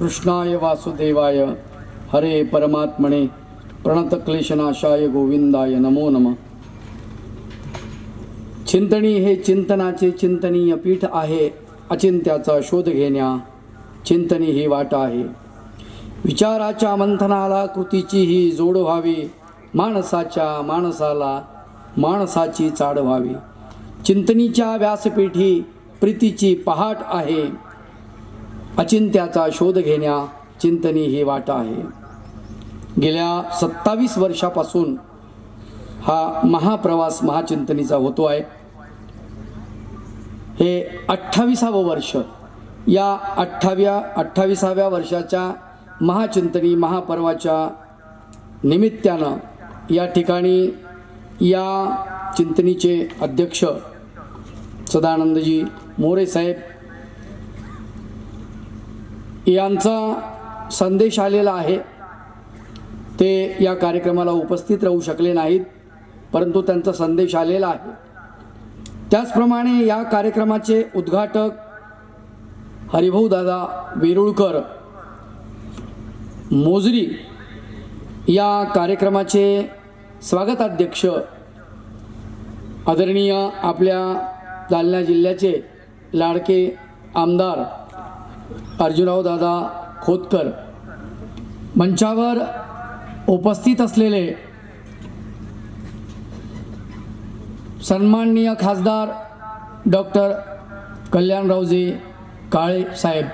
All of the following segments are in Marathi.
कृष्णाय वासुदेवाय हरे परमात्मने प्रणतक्लेशनाशाय गोविंदाय नमो नम. चिंतनी हे चिंतनाचे चिंतनीय पीठ आहे अचिंत्याचा शोध घेण्या चिंतनी ही वाट आहे. विचाराच्या मंथनाला कृतीची ही जोड व्हावी माणसाच्या माणसाला माणसाची चाड व्हावी. चिंतनीच्या व्यासपीठी प्रीतीची पहाट आहे अचिंत्याचा शोध घेण्या चिंतनी ही वाट आहे. गेल्या सत्तावीस वर्षापासून हा महाप्रवास महाचिंतनीचा होतो आहे. हे अठ्ठावीसावं वर्ष. या अठ्ठाव्या अठ्ठावीसाव्या वर्षाच्या महाचिंतनी महापर्वाच्या निमित्तानं या ठिकाणी या चिंतनीचे अध्यक्ष सदानंदजी मोरे साहेब यांचा संदेश आलेला आहे. ते या कार्यक्रमाला उपस्थित राहू शकले नाहीत परंतु त्यांचा संदेश आलेला आहे. त्याचप्रमाणे या कार्यक्रमाचे उद्घाटक हरिभाऊ दादा वेरुळकर मोजरी या कार्यक्रमाचे स्वागताध्यक्ष आदरणीय आपल्या जालना जिल्ह्याचे लाडके आमदार अर्जुनराव दादा खोतकर मंचावर उपस्थित असलेले सन्माननीय खासदार डॉक्टर कल्याणरावजी काळे साहेब.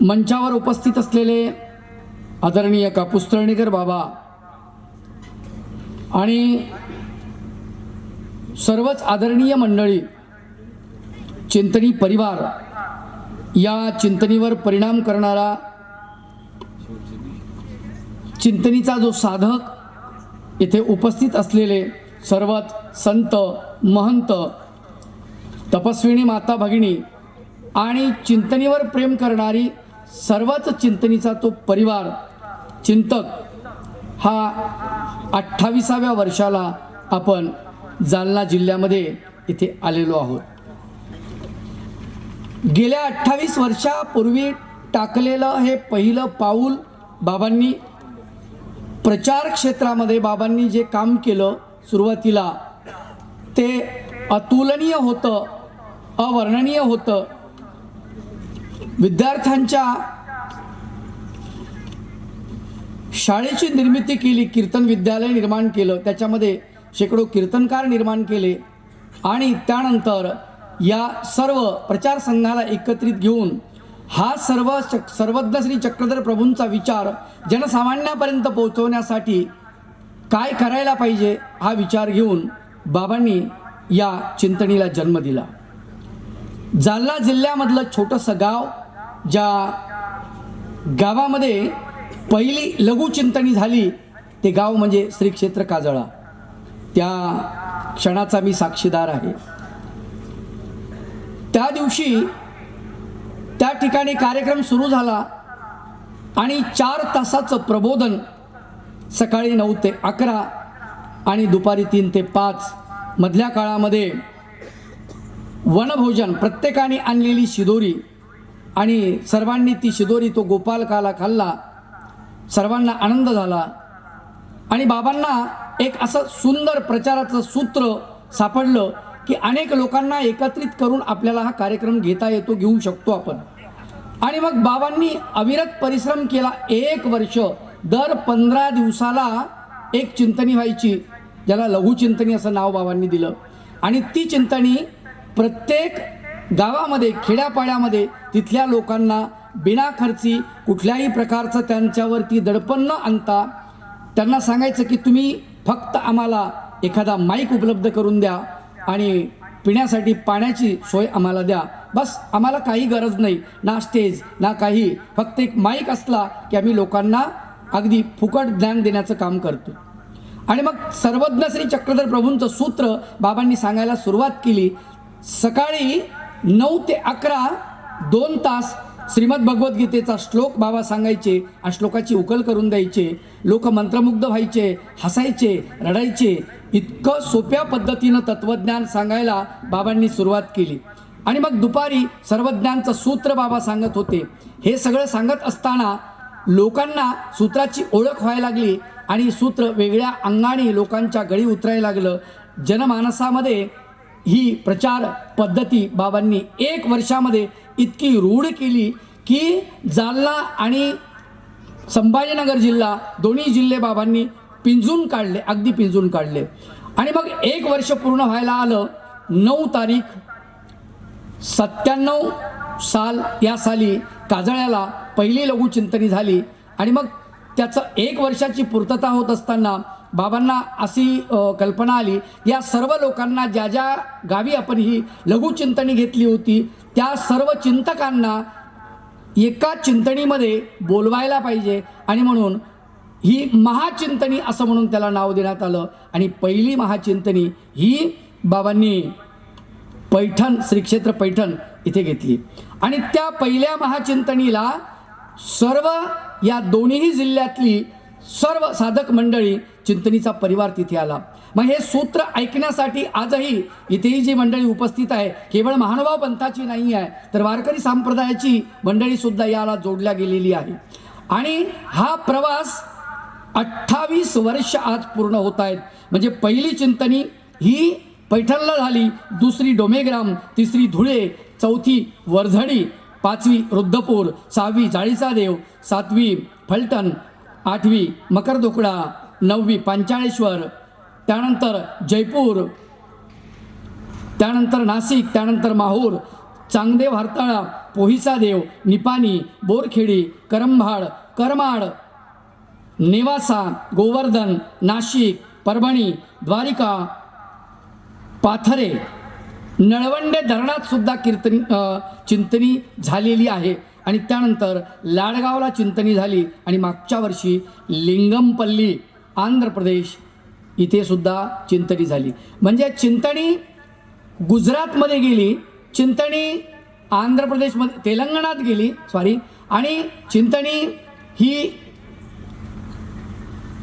मंचावर उपस्थित असलेले आदरणीय कापूस तळणीकर बाबा आणि सर्वच आदरणीय मंडळी चिंतनी परिवार या चिंतनीवर परिणाम करणारा चिंतनीचा जो साधक येथे उपस्थित असलेले सर्वच संत महंत तपस्विनी माता भगिनी आणि चिंतनीवर प्रेम करणारी सर्वच चिंतनीचा तो परिवार चिंतक हा अठ्ठावीसाव्या वर्षाला आपण जालना जिल्ह्यामध्ये इथे आलेलो आहोत. गेल्या अठ्ठावीस वर्षापूर्वी टाकलेलं हे पहिलं पाऊल बाबांनी प्रचार क्षेत्रामध्ये बाबांनी जे काम केलं सुरुवातीला ते अतुलनीय होतं अवर्णनीय होतं. विद्यार्थ्यांच्या शाळेची निर्मिती केली कीर्तन विद्यालय निर्माण केलं त्याच्यामध्ये शेकडो कीर्तनकार निर्माण केले आणि त्यानंतर या सर्व प्रचार संघाला एकत्रित घेऊन हा सर्व चक सर्वज्ञ श्री चक्रधर प्रभूंचा विचार जनसामान्यापर्यंत पोहोचवण्यासाठी काय करायला पाहिजे हा विचार घेऊन बाबांनी या चिंतनीला जन्म दिला. जालना जिल्ह्यामधलं छोटंसं गाव ज्या गावामध्ये पहिली लघुचिंतनी झाली ते गाव म्हणजे श्री क्षेत्र काजळा. त्या क्षणाचा मी साक्षीदार आहे. त्या दिवशी त्या ठिकाणी कार्यक्रम सुरू झाला आणि चार तासाचं प्रबोधन सकाळी नऊ ते अकरा आणि दुपारी तीन ते पाच मधल्या काळामध्ये वनभोजन प्रत्येकाने आणलेली शिदोरी आणि सर्वांनी ती शिदोरी तो गोपालकाला खाल्ला. सर्वांना आनंद झाला आणि बाबांना एक असं सुंदर प्रचाराचं सूत्र सापडलं की अनेक लोकांना एकत्रित करून आपल्याला हा कार्यक्रम घेता येतो घेऊ शकतो आपण. आणि मग बाबांनी अविरत परिश्रम केला. एक वर्ष दर पंधरा दिवसाला एक चिंतनी व्हायची ज्याला लघुचिंतनी असं नाव बाबांनी दिलं. आणि ती चिंतनी प्रत्येक गावामध्ये खेड्यापाड्यामध्ये तिथल्या लोकांना बिनाखर्ची कुठल्याही प्रकारचं त्यांच्यावरती दडपण न आणता त्यांना सांगायचं की तुम्ही फक्त आम्हाला एखादा माईक उपलब्ध करून द्या. आणि पिण्यासाठी पाण्याची सोय आम्हाला द्या. बस आम्हाला काही गरज नाही. ना स्टेज ना काही. फक्त एक माईक असला की आम्ही लोकांना अगदी फुकट ज्ञान देण्याचं काम करतो. आणि मग सर्वज्ञ श्री चक्रधर प्रभूंचं सूत्र बाबांनी सांगायला सुरुवात केली. सकाळी नऊ ते अकरा दोन तास श्रीमद भगवद्गीतेचा श्लोक बाबा सांगायचे. आणि श्लोकाची उकल करून द्यायचे. लोक मंत्रमुग्ध व्हायचे हसायचे रडायचे. इतकं सोप्या पद्धतीनं तत्वज्ञान सांगायला बाबांनी सुरुवात केली. आणि मग दुपारी सर्वज्ञानचं सूत्र बाबा सांगत होते. हे सगळं सांगत असताना लोकांना सूत्राची ओळख व्हायला लागली आणि सूत्र वेगळ्या अंगाने लोकांच्या गळी उतरायला लागलं. जनमानसामध्ये ही प्रचार पद्धती बाबांनी एक वर्षामध्ये इतकी रूढ केली की जालना आणि संभाजीनगर जिल्हा दोन्ही जिल्हे बाबांनी पिंजून काढले अगदी पिंजून काढले. आणि मग एक वर्ष पूर्ण व्हायला आलं नऊ तारीख सत्त्याण्णव साल या साली काजळ्याला पहिली लघुचिंतनी झाली. आणि मग त्याचं एक वर्षाची पूर्तता होत असताना बाबांना अशी कल्पना आली या सर्व लोकांना ज्या ज्या गावी आपण ही लघुचिंतनी घेतली होती त्या सर्व चिंतकांना एका चिंतनीमध्ये बोलवायला पाहिजे. आणि म्हणून ही महाचिंतनी असं म्हणून त्याला नाव देण्यात आलं. आणि पहिली महाचिंतनी ही बाबांनी पैठण श्री क्षेत्र पैठण इथे घेतली. आणि त्या पहिल्या महाचिंतनीला सर्व या दोन्हीही जिल्ह्यातली सर्व साधक मंडळी चिंतनीचा परिवार तिथे आला. मग हे सूत्र ऐकण्यासाठी आजही इथेही जी मंडळी उपस्थित आहे केवळ महानुभाव पंथाची नाही आहे तर वारकरी संप्रदायाची मंडळीसुद्धा याला जोडल्या गेलेली आहे. आणि हा प्रवास अठ्ठावीस वर्ष आज पूर्ण होत आहेत. म्हणजे पहिली चिंतनी ही पैठणला झाली दुसरी डोमेग्राम तिसरी धुळे चौथी वरझडी पाचवी रुद्धपूर सहावी जाळीचा देव सातवी फलटण आठवी मकरदोकडा नववी पांचाळेश्वर त्यानंतर जयपूर त्यानंतर नाशिक त्यानंतर माहूर चांगदेव हरताळा पोहिसा देव निपाणी बोरखेडी करंभाड करमाड नेवासा गोवर्धन नाशिक परभणी द्वारिका पाथरे. नळवंडे धरणात सुद्धा कीर्तनी चिंतनी झालेली आहे. आणि त्यानंतर लाडगावला चिंतनी झाली आणि मागच्या वर्षी लिंगमपल्ली आंध्र प्रदेश इथे सुद्धा चिंतनी झाली. म्हणजे चिंतनी गुजरातमध्ये गेली चिंतनी आंध्र प्रदेशमध्ये तेलंगणात गेली सॉरी आणि चिंतनी ही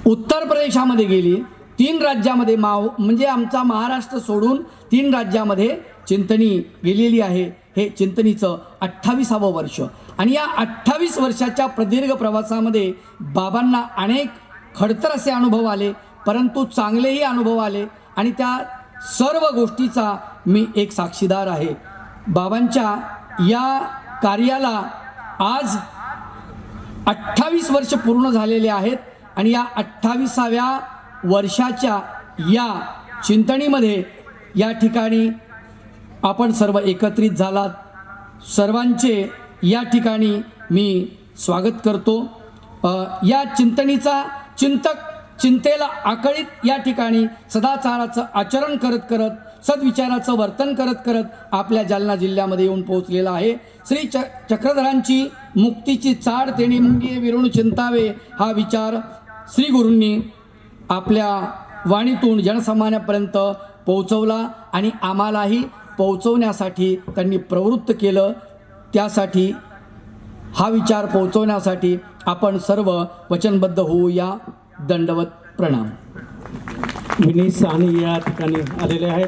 उत्तर प्रदेशामध्ये गेली तीन राज्यामध्ये माव म्हणजे आमचा महाराष्ट्र सोडून तीन राज्यामध्ये चिंतनी गेलेली आहे. हे चिंतनीचं अठ्ठावीसावं वर्ष. आणि या अठ्ठावीस वर्षाच्या प्रदीर्घ प्रवासामध्ये बाबांना अनेक खडतर असे अनुभव आले परंतु चांगलेही अनुभव आले. आणि त्या सर्व गोष्टीचा मी एक साक्षीदार आहे. बाबांच्या या कार्याला आज अठ्ठावीस वर्ष पूर्ण झालेले आहेत. आणि या अठ्ठावीसाव्या वर्षाच्या या चिंतनीमध्ये या ठिकाणी आपण सर्व एकत्रित झालात. सर्वांचे या ठिकाणी मी स्वागत करतो. या चिंतनीचा चिंतक चिंतेला आकळीत या ठिकाणी सदाचाराचं आचरण करत करत सद्विचाराचं वर्तन करत करत आपल्या जालना जिल्ह्यामध्ये येऊन पोहोचलेला आहे. श्री च चक्रधरांची मुक्तीची चाड तेणी मुंगी विरुण चिंतावे हा विचार श्री गुरूंनी आपल्या वाणीतून जनसामान्यापर्यंत पोहोचवला आणि आम्हालाही पोहोचवण्यासाठी त्यांनी प्रवृत्त केलं. त्यासाठी हा विचार पोहोचवण्यासाठी आपण सर्व वचनबद्ध होऊ या दंडवत प्रणाम. विनीत साने या ठिकाणी आलेले आहेत.